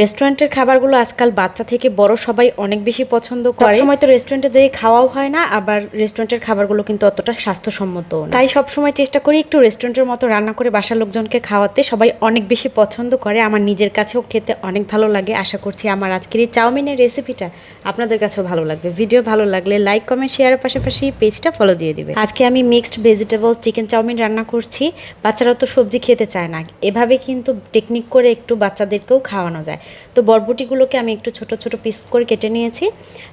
রেস্টুরেন্টের খাবারগুলো আজকাল বাচ্চা থেকে বড় সবাই অনেক বেশি পছন্দ করে। সময় তো রেস্টুরেন্টে যেয়ে খাওয়াও হয় না আবার রেস্টুরেন্টের খাবারগুলো কিন্তু অতটা স্বাস্থ্যসম্মত। তাই সবসময় চেষ্টা করি একটু রেস্টুরেন্টের মতো রান্না করে বাসার লোকজনকে খাওয়াতে। সবাই অনেক বেশি পছন্দ করে আমার নিজের কাছেও খেতে অনেক ভালো লাগে। আশা করছি আমার আজকের এই চাউমিনের রেসিপিটা আপনাদের কাছেও ভালো লাগবে। ভিডিও ভালো লাগলে লাইক কমেন্ট শেয়ারের পাশাপাশি পেজটা ফলো দিয়ে দিবে আজকে আমি মিক্সড ভেজিটেবল চিকেন চাউমিন রান্না করছি। বাচ্চারা তো সবজি খেতে চায় না। এভাবে কিন্তু টেকনিক করে একটু বাচ্চাদেরকেও খাওয়ানো যায়। তো বরবটিগুলোকে আমি একটু ছোট ছোট পিস করে কেটে নিয়েছি।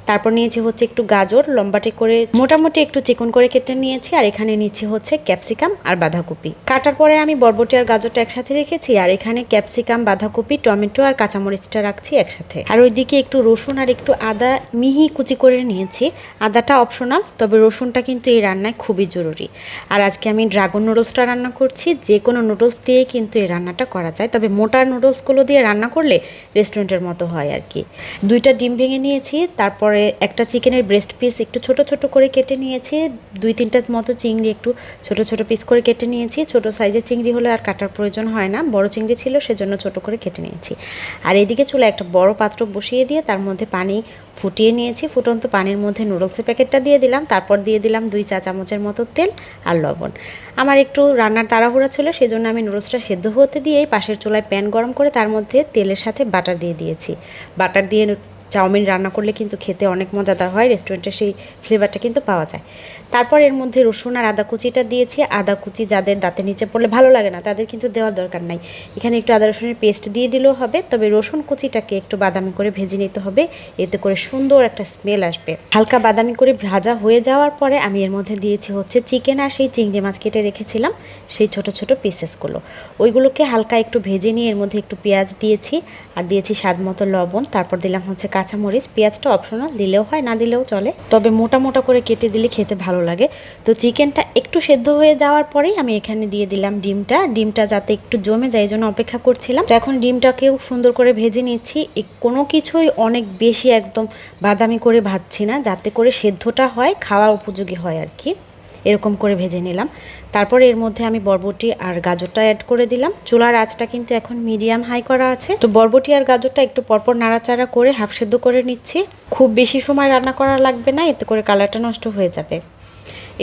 তারপর নিয়েছি হচ্ছে একটু গাজর, লম্বাটে করে মোটামুটি একটু চিকন করে কেটে নিয়েছি। আর এখানে নিচ্ছি হচ্ছে ক্যাপসিকাম আর বাঁধাকপি। কাটার পরে আমি বরবটি আর গাজরটা একসাথে রেখেছি। আর এখানে ক্যাপসিকাম, বাঁধাকপি, টমেটো আর কাঁচামরিচটা রাখছি একসাথে। আর ওইদিকে একটু রসুন আর একটু আদা মিহি কুচি করে নিয়েছি। আদাটা অপশনাল তবে রসুনটা কিন্তু এই রান্নায় খুবই জরুরি। আর আজকে আমি ড্রাগন নুডলসটা রান্না করছি। যে কোনো নুডলস দিয়ে কিন্তু এই রান্নাটা করা যায়। তবে মোটা নুডলসগুলো দিয়ে রান্না করলে রেস্টুরেন্টের মতো হয় আর কি। দুইটা ডিম ভেঙে নিয়েছি, তারপরে একটা চিকেনের ব্রেস্ট পিস একটু ছোট ছোট করে কেটে নিয়েছি, দুই তিনটার মতো চিংড়ি একটু ছোট ছোট পিস করে কেটে নিয়েছি, ছোট সাইজের চিংড়ি হলে আর কাটার প্রয়োজন হয় না, বড় চিংড়ি ছিল সেজন্য ছোট করে কেটে নিয়েছি। আর এদিকে চুলা একটা বড় পাত্র বসিয়ে দিয়ে তার মধ্যে পানি ফুটিয়ে নিয়েছি। ফুটন্ত পানির মধ্যে নুডলসের প্যাকেটটা দিয়ে দিলাম। তারপর দিয়ে দিলাম দুই চা চামচের মতো তেল আর লবণ। আমার একটু রান্নার তাড়াহুড়া ছিল সেই জন্য আমি নুডলসটা সেদ্ধ হতে দিয়েই পাশের চুলায় প্যান গরম করে তার মধ্যে তেলের সাথে বাটার দিয়ে দিয়েছি। বাটার দিয়ে চাউমিন রান্না করলে কিন্তু খেতে অনেক মজাদার হয় রেস্টুরেন্টে সেই ফ্লেভারটা কিন্তু পাওয়া যায়। তারপর এর মধ্যে রসুন আর আদা কুচিটা দিয়েছি। আদা কুচি যাদের দাঁতের নিচে পড়লে ভালো লাগে না, তাদের কিন্তু দেওয়ার দরকার নাই। এখানে একটু আদা রসুনের পেস্ট দিয়ে দিলেও হবে, তবে রসুন কুচিটাকে একটু বাদামি করে ভেজে নিতে হবে, এতে করে সুন্দর একটা স্মেল আসবে। হালকা বাদামি করে ভাজা হয়ে যাওয়ার পরে আমি এর মধ্যে দিয়েছি হচ্ছে চিকেন আর সেই চিংড়ি মাছ কেটে রেখেছিলাম, সেই ছোট ছোট পিসেসগুলো ওইগুলোকে হালকা একটু ভেজে নিয়ে এর মধ্যে একটু পেঁয়াজ দিয়েছি, আর দিয়েছি স্বাদ মতো লবণ, তারপর দিলাম হচ্ছে কাঁচামরিচ, পেঁয়াজটা অপশনাল দিলেও হয়, না দিলেও চলে। তবে মোটা মোটা করে কেটে দিলে খেতে ভালো লাগে। তো চিকেনটা একটু সেদ্ধ হয়ে যাওয়ার পরেই আমি এখানে দিয়ে দিলাম ডিমটা। ডিমটা যাতে একটু জমে যায় জন্য অপেক্ষা করছিলাম। এখন ডিমটাকেও সুন্দর করে ভেজে নিচ্ছি। কোনো কিছুই অনেক বেশি একদম বাদামি করে ভাজছি না, যাতে করে সেদ্ধটা হয়, খাওয়া উপযোগী হয় আর কি। এরকম করে ভেজে নিলাম। তারপর এর মধ্যে আমি বরবটি আর গাজরটা অ্যাড করে দিলাম। চুলার আঁচটা কিন্তু এখন মিডিয়াম হাই করা আছে। তো বরবটি আর গাজরটা একটু পরপর নাড়াচাড়া করে হাফ সেদ্ধ করে নিচ্ছি। খুব বেশি সময় রান্না করা লাগবে না, এতে করে কালারটা নষ্ট হয়ে যাবে।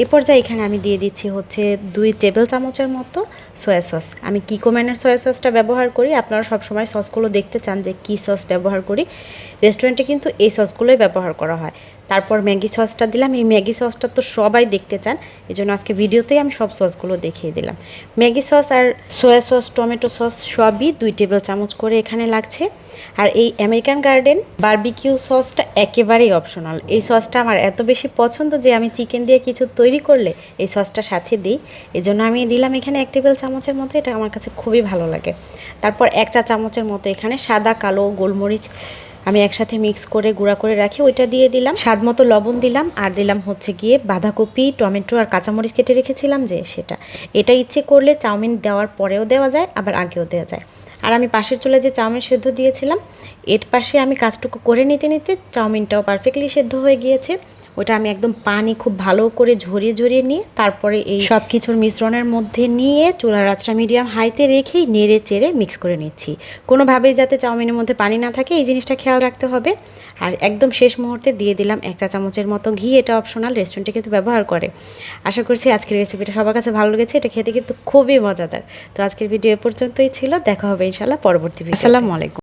এই পর্যায়ে এখানে আমি দিয়ে দিচ্ছি হচ্ছে দুই টেবিল চামচের মতো সয়া সস আমি কিকো ম্যানের সয়া সসটা ব্যবহার করি। আপনারা সবসময় সসগুলো দেখতে চান যে কী সস ব্যবহার করি। রেস্টুরেন্টে কিন্তু এই সসগুলোই ব্যবহার করা হয়। তারপর ম্যাগি সসটা দিলাম। এই ম্যাগি সসটা তো সবাই দেখতে চান এই জন্য আজকে ভিডিওতেই আমি সব সসগুলো দেখিয়ে দিলাম। ম্যাগি সস আর সয়া সস, টমেটো সস সবই দুই টেবিল চামচ করে এখানে লাগছে। আর এই আমেরিকান গার্ডেন বারবিকিউ সসটা একেবারেই অপশনাল। এই সসটা আমার এত বেশি পছন্দ যে আমি চিকেন দিয়ে কিছু তৈরি করলে এই সসটা সাথে দিই। এই জন্য আমি দিলাম এখানে এক টেবিল চামচের মতো, এটা আমার কাছে খুবই ভালো লাগে। তারপর এক চা চামচের মতো এখানে সাদা, কালো, গোলমরিচ আমি একসাথে মিক্স করে গুঁড়া করে রাখি, ওইটা দিয়ে দিলাম। স্বাদ মতো লবণ দিলাম, আর দিলাম হচ্ছে গিয়ে বাঁধাকপি, টমেটো আর কাঁচামরিচ কেটে রেখেছিলাম যে সেটা। এটা ইচ্ছে করলে চাউমিন দেওয়ার পরেও দেওয়া যায়, আবার আগেও দেওয়া যায়। আর আমি পাশের চুলে যে চাউমিন সেদ্ধ দিয়েছিলাম, এর পাশে আমি কাজটুকু করে নিতে নিতে চাউমিনটাও পারফেক্টলি সেদ্ধ হয়ে গিয়েছে। ওটা আমি একদম পানি খুব ভালো করে ঝরিয়ে ঝরিয়ে নিয়ে তারপরে এই সব কিছুর মিশ্রণের মধ্যে নিয়ে চুলার আঁচটা মিডিয়াম হাইতে রেখেই নেড়ে চেড়ে মিক্স করে নিচ্ছি। কোনোভাবেই যাতে চাউমিনের মধ্যে পানি না থাকে, এই জিনিসটা খেয়াল রাখতে হবে। আর একদম শেষ মুহূর্তে দিয়ে দিলাম এক চা চামচের মতো ঘি, এটা অপশনাল, রেস্টুরেন্টে কিন্তু ব্যবহার করে। আশা করছি আজকের রেসিপিটা সবার কাছে ভালো লেগেছে, এটা খেতে কিন্তু খুবই মজাদার। তো আজকের ভিডিও এ পর্যন্তই ছিল, দেখা হবে ইনশাল্লাহ পরবর্তী আসসালামু আলাইকুম।